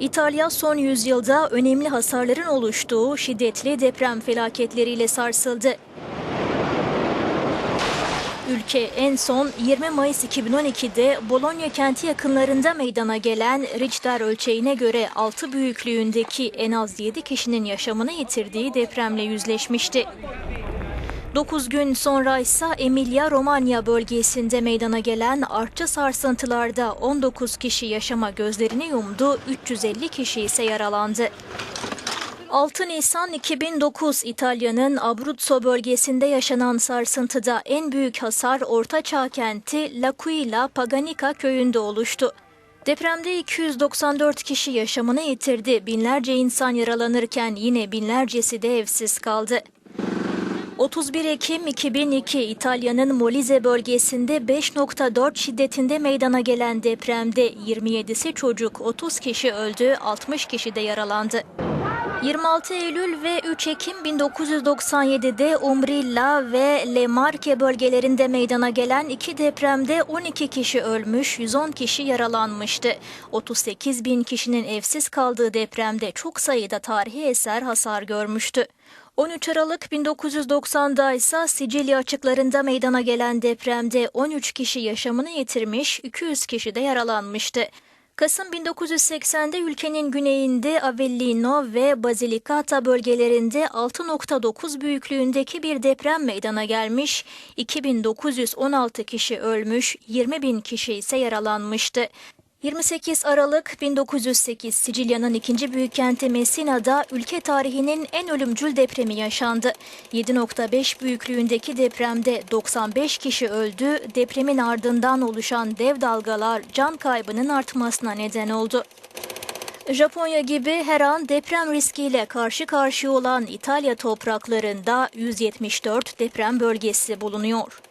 İtalya son yüzyılda önemli hasarların oluştuğu şiddetli deprem felaketleriyle sarsıldı. Ülke en son 20 Mayıs 2012'de Bologna kenti yakınlarında meydana gelen Richter ölçeğine göre 6 büyüklüğündeki en az 7 kişinin yaşamını yitirdiği depremle yüzleşmişti. 9 gün sonra ise Emilia-Romanya bölgesinde meydana gelen artçı sarsıntılarda 19 kişi yaşama gözlerini yumdu, 350 kişi ise yaralandı. 6 Nisan 2009 İtalya'nın Abruzzo bölgesinde yaşanan sarsıntıda en büyük hasar Ortaçağ kenti L'Aquila Paganica köyünde oluştu. Depremde 294 kişi yaşamını yitirdi, binlerce insan yaralanırken yine binlercesi de evsiz kaldı. 31 Ekim 2002 İtalya'nın Molise bölgesinde 5.4 şiddetinde meydana gelen depremde 27'si çocuk, 30 kişi öldü, 60 kişi de yaralandı. 26 Eylül ve 3 Ekim 1997'de Umbrilla ve Le Marche bölgelerinde meydana gelen iki depremde 12 kişi ölmüş, 110 kişi yaralanmıştı. 38 bin kişinin evsiz kaldığı depremde çok sayıda tarihi eser hasar görmüştü. 13 Aralık 1990'da ise Sicilya açıklarında meydana gelen depremde 13 kişi yaşamını yitirmiş, 200 kişi de yaralanmıştı. Kasım 1980'de ülkenin güneyinde Avellino ve Basilicata bölgelerinde 6.9 büyüklüğündeki bir deprem meydana gelmiş, 2916 kişi ölmüş, 20 bin kişi ise yaralanmıştı. 28 Aralık 1908 Sicilya'nın ikinci büyük kenti Messina'da ülke tarihinin en ölümcül depremi yaşandı. 7.5 büyüklüğündeki depremde 95 kişi öldü. Depremin ardından oluşan dev dalgalar can kaybının artmasına neden oldu. Japonya gibi her an deprem riskiyle karşı karşıya olan İtalya topraklarında 174 deprem bölgesi bulunuyor.